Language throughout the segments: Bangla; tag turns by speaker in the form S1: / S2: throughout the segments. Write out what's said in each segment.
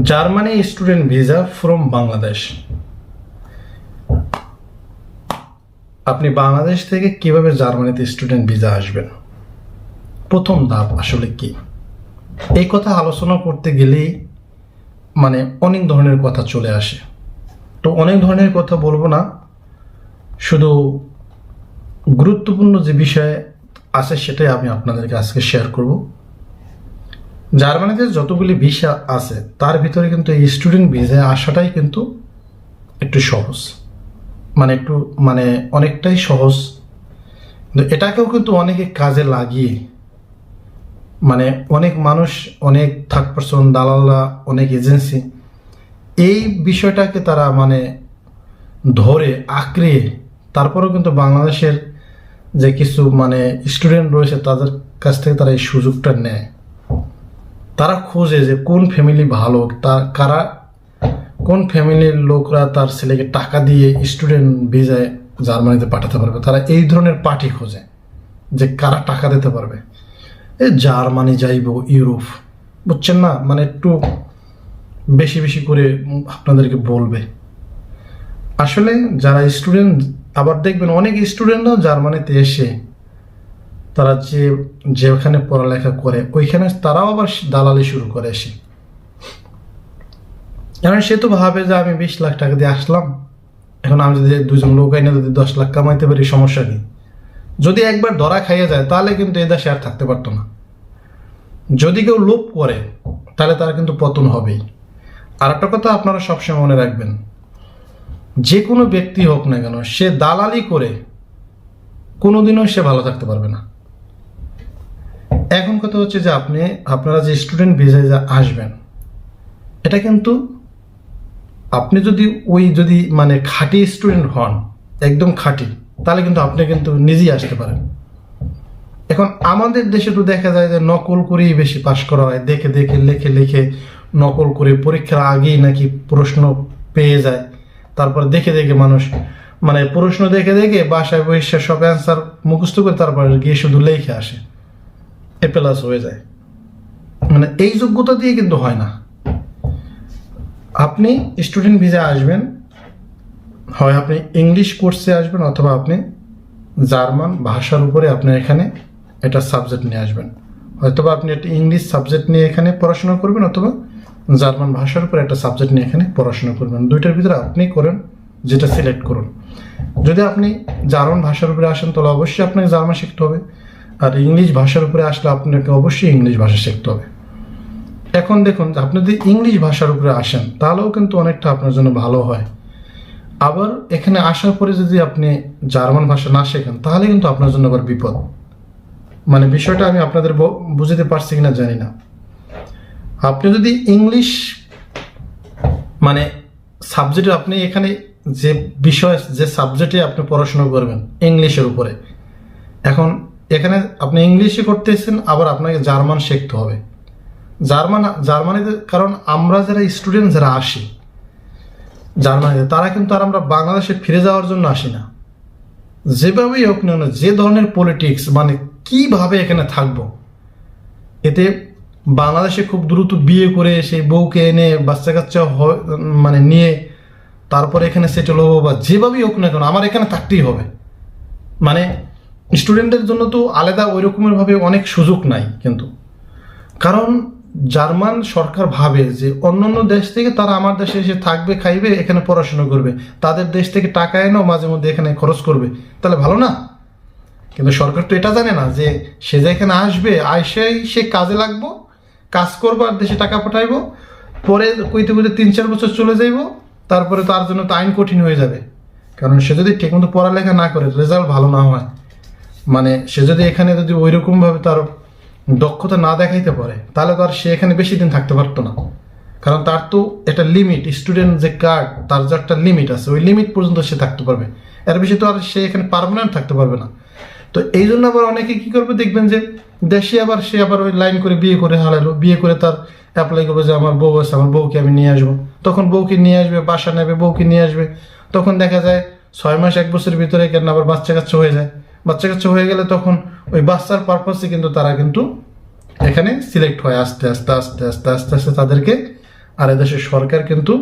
S1: Germany student visa from Bangladesh. আপনি বাংলাদেশ থেকে কীভাবে জার্মানিতে স্টুডেন্ট ভিসা আসবেন? প্রথম ধাপ আসলে কি? এই কথা আলোচনা করতে গেলেই মানে অনেক ধরনের কথা চলে আসে। তো অনেক ধরনের কথা বলব না। শুধু গুরুত্বপূর্ণ যে বিষয় আছে সেটাই আমি আপনাদেরকে আজকে শেয়ার করব। জার্মানিতে যতগুলি ভিসা আছে, তার ভিতরে কিন্তু এই স্টুডেন্ট ভিসায় আসাটাই কিন্তু একটু সহজ। মানে একটু মানে অনেকটাই সহজ। কিন্তু এটাকেও কিন্তু অনেকে কাজে লাগিয়ে মানে অনেক মানুষ, অনেক থার্ড পার্সন দালালরা, অনেক এজেন্সি এই বিষয়টাকে তারা মানে ধরে, আঁকড়ে, তারপরেও কিন্তু বাংলাদেশের যে কিছু মানে স্টুডেন্ট রয়েছে, তাদের কাছ থেকে তারা এই সুযোগটা নেয়। তারা খোঁজে যে কোন ফ্যামিলি ভালো, তা কারা, কোন ফ্যামিলির লোকরা তার ছেলেকে টাকা দিয়ে স্টুডেন্ট ভিজায় জার্মানিতে পাঠাতে পারবে। তারা এই ধরনের পার্টি খোঁজে যে কারা টাকা দিতে পারবে। এ জার্মানি যাইব, ইউরোপ। বুঝছেন না? মানে একটু বেশি বেশি করে আপনাদেরকে বলবে। আসলে যারা স্টুডেন্ট আবার দেখবেন অনেক স্টুডেন্টরাও জার্মানিতে এসে তারা যে যেখানে পড়ালেখা করে, ওইখানে তারাও আবার দালালি শুরু করে এসে। কারণ সে তো ভাবে যে আমি বিশ লাখ টাকা দিয়ে আসলাম, এখন আমি যদি দুজন লোক আইনে যদি দশ লাখ কামাইতে পারি, সমস্যা নেই যদি একবার ধরা খাইয়ে যায়, তাহলে কিন্তু এ দেশে আর থাকতে পারতো না। যদি কেউ লোভ করে, তাহলে তার কিন্তু পতন হবেই। আর একটা কথা আপনারা সবসময় মনে রাখবেন, যে কোনো ব্যক্তি হোক না কেন, সে দালালি করে কোনোদিনও সে ভালো থাকতে পারবে না। এখন কথা হচ্ছে যে আপনি, আপনারা যে স্টুডেন্ট ভিসায় যা আসবেন, এটা কিন্তু আপনি যদি ওই যদি মানে খাঁটি স্টুডেন্ট হন, একদম খাঁটি, তাহলে কিন্তু আপনি কিন্তু নিজেই আসতে পারেন। এখন আমাদের দেশে তো দেখা যায় যে নকল করেই বেশি পাশ করা হয়, দেখে দেখে, লেখে লিখে নকল করে পরীক্ষার আগেই নাকি প্রশ্ন পেয়ে যায়। তারপর দেখে দেখে মানুষ মানে প্রশ্ন দেখে দেখে বাসায় বসে সব অ্যান্সার মুখস্থ করে তারপরে গিয়ে শুধু লেখে আসে। এ প্লাস হয়ে যায়। মানে এই যোগ্যতা দিয়ে কিন্তু হয় না। আপনি স্টুডেন্ট ভিসা আসবেন, হয় আপনি ইংলিশ কোর্সে আসবেন অথবা আপনি জার্মান ভাষার উপরে আপনি এখানে এটা সাবজেক্ট নিয়ে আসবেন। হয়তোবা আপনি একটা ইংলিশ সাবজেক্ট নিয়ে এখানে পড়াশোনা করবেন অথবা জার্মান ভাষার উপরে একটা সাবজেক্ট নিয়ে এখানে পড়াশোনা করবেন। দুইটার ভিতরে আপনি করেন, যেটা সিলেক্ট করুন। যদি আপনি জার্মান ভাষার উপরে আসেন, তাহলে অবশ্যই আপনাকে জার্মান শিখতে হবে। আর ইংলিশ ভাষার উপরে আসলে আপনাকে অবশ্যই ইংলিশ ভাষা শিখতে হবে। এখন দেখুন, আপনি যদি ইংলিশ ভাষার উপরে আসেন, তাহলেও কিন্তু অনেকটা আপনার জন্য ভালো হয়। আবার এখানে আসার পরে যদি আপনি জার্মান ভাষা না শেখেন, তাহলে কিন্তু আপনার জন্য আবার বিপদ। মানে বিষয়টা আমি আপনাদের বুঝাতে পারছি কিনা জানি না। আপনি যদি ইংলিশ মানে সাবজেক্টে আপনি এখানে যে বিষয়, যে সাবজেক্টে আপনি পড়াশোনা করবেন, ইংলিশের উপরে। এখন এখানে আপনি ইংলিশে করতেছেন, আবার আপনাকে জার্মান শিখতে হবে। জার্মান জার্মানিতে কারণ আমরা যারা স্টুডেন্ট, যারা আসি জার্মানিতে, তারা কিন্তু আর আমরা বাংলাদেশে ফিরে যাওয়ার জন্য আসি না। যেভাবেই হোক না যে ধরনের পলিটিক্স মানে কীভাবে এখানে থাকব, এতে বাংলাদেশে খুব দ্রুত বিয়ে করে সেই বউকে এনে বাচ্চা কাচ্চা মানে নিয়ে তারপরে এখানে সেটেল হব বা যেভাবেই হোক না কেন, আমার এখানে থাকতেই হবে। মানে স্টুডেন্টের জন্য তো আলাদা ওই রকমের ভাবে অনেক সুযোগ নাই কিন্তু। কারণ জার্মান সরকার ভাবে যে অন্যান্য দেশ থেকে তারা আমার দেশে এসে থাকবে, খাইবে, এখানে পড়াশোনা করবে। তাদের দেশ থেকে টাকা এনেও মাঝে মধ্যে এখানে খরচ করবে। তাহলে ভালো না? কিন্তু সরকার তো এটা জানে না যে সে যে এখানে আসবে, আইসেই সে কাজে লাগবো, কাজ করব আর দেশে টাকা পাঠাইবো, পরে কইতে কইতে তিন চার বছর চলে যাইব, তারপরে তার জন্য তো আইন কঠিন হয়ে যাবে। কারণ সে যদি ঠিকমতো পড়ালেখা না করে, রেজাল্ট ভালো না হয়। মানে সে যদি এখানে যদি ওই ভাবে তার দক্ষতা না দেখাইতে পারে, তাহলে তো আর সে এখানে বেশি দিন থাকতে পারতো না। কারণ তার তো একটা লিমিট স্টুডেন্ট যে কার্ড তার যে একটা লিমিট আছে, ওই লিমিট পর্যন্ত সে থাকতে পারবে। এর বেশি তো আর সে এখানে পারমানেন্ট থাকতে পারবে না। তো এই জন্য আবার অনেকে কি করবে, দেখবেন যে দেশে আবার সে আবার ওই লাইন করে বিয়ে করে হারালো, বিয়ে করে তার অ্যাপ্লাই করবে যে আমার বউ আছে, আমার বউকে আমি নিয়ে আসব। তখন বউকে নিয়ে আসবে, বাসা নেবে, বউকে নিয়ে আসবে। তখন দেখা যায় ছয় মাস, এক বছরের ভিতরে কেন আবার বাচ্চা কাচ্চা হয়ে যায়। বাচ্চা কাচ্চা হয়ে গেলে তখন ওই বাচ্চার পারপাসে কিন্তু তারা কিন্তু এখানে সিলেক্ট হয়, আস্তে আস্তে আস্তে আস্তে আস্তে আস্তে তাদেরকে আর এদেশের সরকার কিন্তু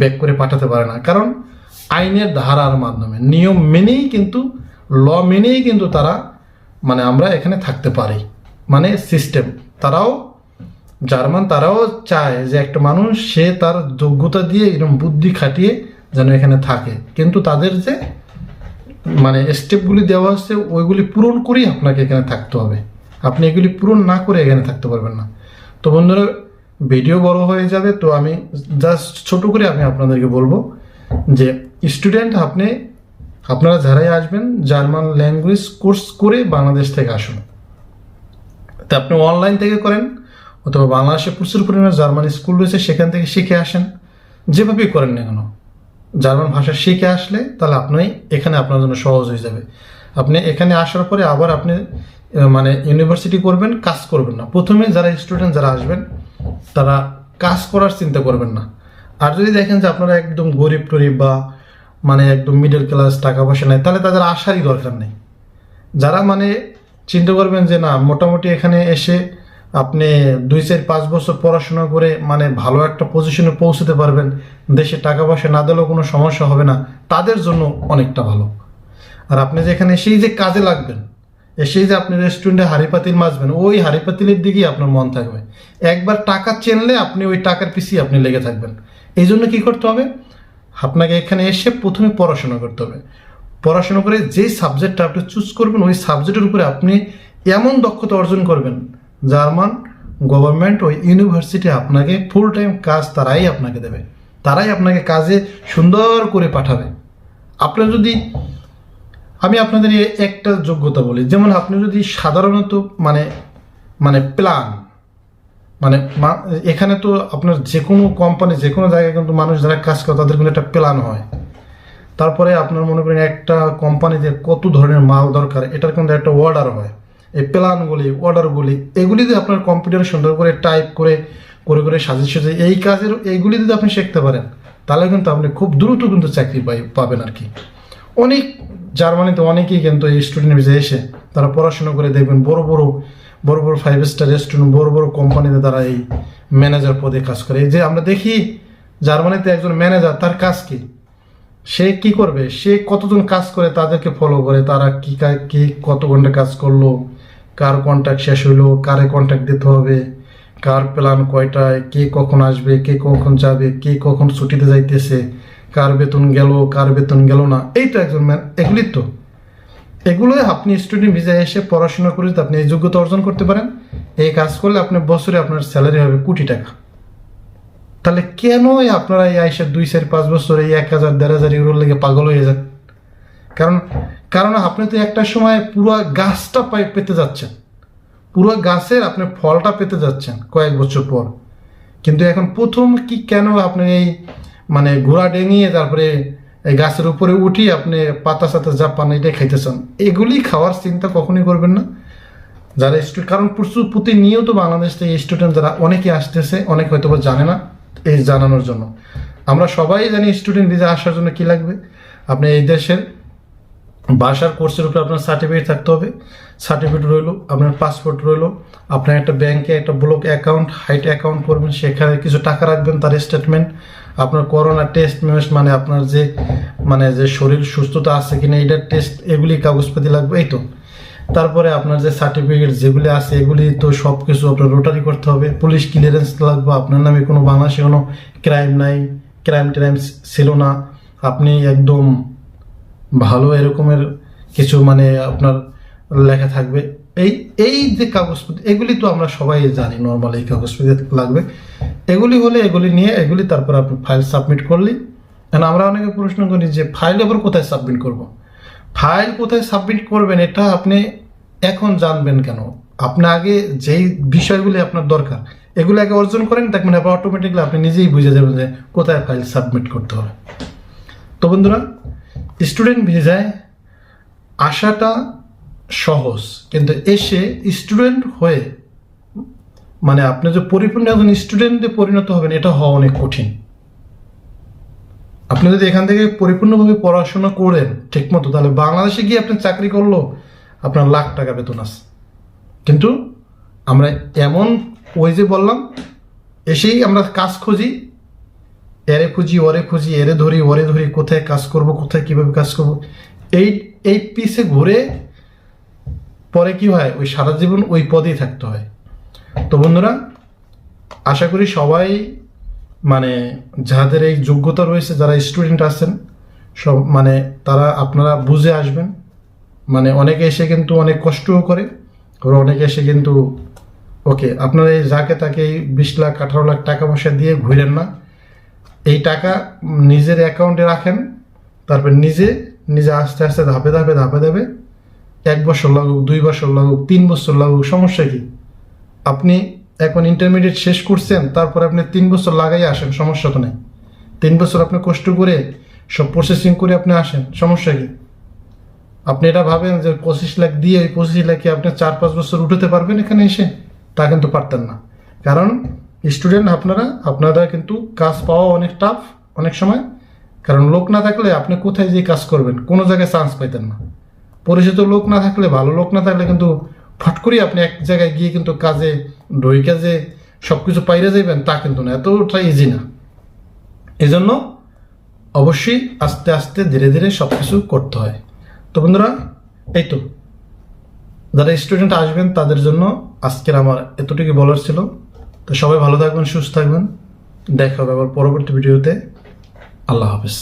S1: ব্যাক করে পাঠাতে পারে না। কারণ আইনের ধারার মাধ্যমে, নিয়ম মেনেই কিন্তু ল মেনেই কিন্তু তারা মানে আমরা এখানে থাকতে পারি। মানে সিস্টেম তারাও জার্মান, তারাও চায় যে একটা মানুষ সে তার যোগ্যতা দিয়ে এরকম বুদ্ধি খাটিয়ে যেন এখানে থাকে। কিন্তু তাদের যে মানে স্টেপগুলি দেওয়া হচ্ছে ওইগুলি পূরণ করেই আপনাকে এখানে থাকতে হবে। আপনি এগুলি পূরণ না করে এখানে থাকতে পারবেন না। তো বন্ধুরা ভিডিও বড় হয়ে যাবে, তো আমি জাস্ট ছোট করে আমি আপনাদেরকে বলব যে স্টুডেন্ট আপনি, আপনারা যারাই আসবেন জার্মান ল্যাঙ্গুয়েজ কোর্স করে বাংলাদেশ থেকে আসুন। তা আপনি অনলাইন থেকে করেন, অথবা বাংলাদেশে প্রচুর পরিমাণে জার্মান স্কুল রয়েছে, সেখান থেকে শিখে আসেন। যেভাবেই করেন না কেন জার্মান ভাষা শিখে আসলে তাহলে আপনি এখানে আপনার জন্য সহজ হয়ে যাবে। আপনি এখানে আসার পরে আবার আপনি মানে ইউনিভার্সিটি করবেন, কাজ করবেন না। প্রথমে যারা স্টুডেন্ট যারা আসবেন, তারা কাজ করার চিন্তা করবেন না। আর যদি দেখেন যে আপনারা একদম গরিব টরিব বা মানে একদম মিডল ক্লাস টাকা পয়সা নেই, তাহলে তাদের আসারই দরকার নেই। যারা মানে চিন্তা করবেন যে না, মোটামুটি এখানে এসে আপনি দুই চার পাঁচ বছর পড়াশোনা করে মানে ভালো একটা পজিশনে পৌঁছতে পারবেন, দেশে টাকা পয়সা না দিলেও কোনো সমস্যা হবে না, তাদের জন্য অনেকটা ভালো। আর আপনি যেখানে সেই যে কাজে লাগবেন এসেই যে আপনি রেস্টুরেন্টে হাড়ি পাতিল মাজবেন, ওই হাড়ি পাতিলের দিকেই আপনার মন থাকবে। একবার টাকা চেনলে আপনি ওই টাকার পিছিয়ে আপনি লেগে থাকবেন। এই জন্য কী করতে হবে? আপনাকে এখানে এসে প্রথমে পড়াশোনা করতে হবে। পড়াশোনা করে যেই সাবজেক্টটা আপনি চুজ করবেন, ওই সাবজেক্টের উপরে আপনি এমন দক্ষতা অর্জন করবেন জার্মান গভর্নমেন্ট ওই ইউনিভার্সিটি আপনাকে ফুল টাইম কাজ তারাই আপনাকে দেবে। তারাই আপনাকে কাজে সুন্দর করে পাঠাবে। আপনার যদি, আমি আপনাদের একটা যোগ্যতা বলি, যেমন আপনি যদি সাধারণত মানে মানে প্ল্যান মানে এখানে তো আপনার যে কোনো কোম্পানি যে কোনো জায়গায় কিন্তু মানুষ যারা কাজ করে, তাদের কিন্তু একটা প্ল্যান হয়। তারপরে আপনার মনে করেন একটা কোম্পানিতে কত ধরনের মাল দরকার, এটার কিন্তু একটা অর্ডার হয়। এই প্ল্যানগুলি অর্ডারগুলি এগুলি যদি আপনার কম্পিউটারে সুন্দর করে টাইপ করে করে করে সাজিয়ে সাজিয়ে এই কাজের, এইগুলি যদি আপনি শিখতে পারেন, তাহলে কিন্তু আপনি খুব দ্রুত কিন্তু চাকরি পাই, পাবেন আর কি। অনেক জার্মানিতে অনেকেই কিন্তু এই স্টুডেন্ট ভিসা এসে তারা পড়াশোনা করে দেখবেন বড় বড় বড় বড় ফাইভ স্টার রেস্টুরেন্ট বড় বড় কোম্পানিতে তারা এই ম্যানেজার পদে কাজ করে। এই যে আমরা দেখি জার্মানিতে একজন ম্যানেজার তার কাজ কি? সে কি করবে? সে কতজন কাজ করে, তাদেরকে ফলো করে, তারা কি কা- কি কত ঘণ্টা কাজ করল? কার কন্ট্যাক্ট শেষ হইল, কারে কন্ট্যাক্ট দিতে হবে, কার প্ল্যান কয়টায়, কে কখন আসবে, কে কখন যাবে, কে কখন ছুটিতে যাইতেছে, কার বেতন গেল, কার বেতন গেল না এইটা একজন ম্যান এগুলি তো। এগুলোই আপনি স্টুডেন্ট ভিসায় এসে পড়াশোনা করে আপনি এই যোগ্যতা অর্জন করতে পারেন, এই কাজ করলে আপনি বছরে আপনার স্যালারি হবে কোটি টাকা। তাহলে কেনই আপনারা এই আইসা দুই, চার, পাঁচ বছর এই এক হাজার, দেড় হাজার ইউরোর লেগে পাগল হয়ে যান? কারণ কারণ আপনি তো একটা সময় পুরো গাছটা পাই পেতে যাচ্ছেন। পুরো গাছের আপনি ফলটা পেতে যাচ্ছেন কয়েক বছর পর। কিন্তু এখন প্রথম কি কেন আপনি এই মানে ঘোড়া ডেঙিয়ে তারপরে এই গাছের উপরে উঠি আপনি পাতা সাতা যা পান এটাই খাইতেছেন, এগুলি খাওয়ার চিন্তা কখনই করবেন না। যারা স্টুডেন্ট কারণ প্রচুর প্রতিনিয়ত বাংলাদেশ থেকে স্টুডেন্ট যারা অনেকে আসতেছে, অনেক হয়তো জানে না এই জানানোর জন্য। আমরা সবাই জানি স্টুডেন্ট ভিসা আসার জন্য কি লাগবে। আপনি এই দেশের বাসার কোর্সের উপরে আপনার সার্টিফিকেট থাকতে হবে। সার্টিফিকেট রইল, আপনার পাসপোর্ট রইল আপনার একটা ব্যাংকে একটা ব্লক অ্যাকাউন্ট হাইট অ্যাকাউন্ট করবেন, সেখানে কিছু টাকা রাখবেন, তার স্টেটমেন্ট আপনার করোনা টেস্ট মেস মানে আপনার যে মানে যে শরীর সুস্থতা আছে কিনা এটার টেস্ট এগুলি কাগজপাতি লাগবে, এই তো। তারপরে আপনার যে সার্টিফিকেট যেগুলি আছে, এগুলি তো সব কিছু আপনার রোটারি করতে হবে। পুলিশ ক্লিয়ারেন্স লাগবে, আপনার নামে কোনো বাংলাদেশে কোনো ক্রাইম নাই ক্রাইম ট্রাইম ছিল না। আপনি একদম ভালো এরকমের কিছু মানে আপনার লেখা থাকবে। এই এই যে কাগজপত্র, এগুলি তো আমরা সবাই জানি নর্মাল এই কাগজপত্র লাগবে। এগুলি হলে এগুলি নিয়ে, এগুলি তারপর আপনি ফাইল সাবমিট করলেই কারণ আমরা অনেকে প্রশ্ন করি যে ফাইল আবার কোথায় সাবমিট করব? ফাইল কোথায় সাবমিট করবেন এটা আপনি এখন জানবেন কেন? আপনি আগে যেই বিষয়গুলি আপনার দরকার, এগুলো আগে অর্জন করেন, দেখবেন এবার অটোমেটিকলি আপনি নিজেই বুঝে যাবেন যে কোথায় ফাইল সাবমিট করতে হবে। তো বন্ধুরা স্টুডেন্ট ভিসায় আসাটা সহজ, কিন্তু এসে স্টুডেন্ট হয়ে মানে আপনি যে পরিপূর্ণ একজন স্টুডেন্টে পরিণত হবেন, এটা হওয়া অনেক কঠিন। আপনি যদি এখান থেকে পরিপূর্ণভাবে পড়াশোনা করেন ঠিকমতো, তাহলে বাংলাদেশে গিয়ে আপনি চাকরি করল আপনার লাখ টাকা বেতন আছে। কিন্তু আমরা এমন ওই যে বললাম, এসেই আমরা কাজ খুঁজি এরে খুঁজি, ওরে খুঁজি, এরে ধরি, ওরে ধরি, কোথায় কাজ করব, কোথায় কীভাবে কাজ করব। এই এই পিসে ঘুরে পরে কি হয়? ওই সারা জীবন ওই পদেই থাকতে হয়। তো বন্ধুরা, আশা করি সবাই মানে যাদের এই যোগ্যতা রয়েছে, যারা স্টুডেন্ট আছেন, সব মানে তারা আপনারা বুঝে আসবেন। মানে অনেকে এসে কিন্তু অনেক কষ্টও করে, আবার অনেকে এসে কিন্তু, ওকে, আপনারা এই যাকে তাকে বিশ লাখ, আঠারো লাখ টাকা পয়সা দিয়ে ঘুরেন না। এই টাকা নিজের অ্যাকাউন্টে রাখেন, তারপর নিজে নিজে আস্তে আস্তে ধাপে ধাপে ধাপে ধাপে এক বছর লাগুক, দুই বছর লাগুক, তিন বছর লাগুক, সমস্যা কি? আপনি এখন ইন্টারমিডিয়েট শেষ করছেন, তারপর আপনি তিন বছর লাগাই আসেন, সমস্যা তো নেই। তিন বছর আপনি কষ্ট করে সব প্রসেসিং করে আপনি আসেন, সমস্যা কি? আপনি এটা ভাবেন যে পঁচিশ লাখ দিয়ে ওই পঁচিশ লাখে আপনি চার পাঁচ বছর উঠাতে পারবেন এখানে এসে? তা কিন্তু পারতেন না। কারণ স্টুডেন্ট আপনারা আপনারা কিন্তু কাজ পাওয়া অনেক টাফ অনেক সময়। কারণ লোক না থাকলে আপনি কোথায় যে কাজ করবেন, কোনো জায়গায় চান্স পাইতেন না। পরিচিত লোক না থাকলে, ভালো লোক না থাকলে কিন্তু ফট করে আপনি এক জায়গায় গিয়ে কিন্তু কাজে ঢইকা কাজে সব কিছু পাইরে যাইবেন, তা কিন্তু না। এতটা ইজি না। এই জন্য অবশ্যই আস্তে আস্তে ধীরে ধীরে সব কিছু করতে হয়। তো বন্ধুরা, এই তো। যারা স্টুডেন্ট আসবেন, তাদের জন্য আজকের আমার এতটুকু বলার ছিল। তো সবাই ভালো থাকবেন সুস্থ থাকবেন। দেখা হবে আবার পরবর্তী ভিডিওতে। আল্লাহ হাফেজ।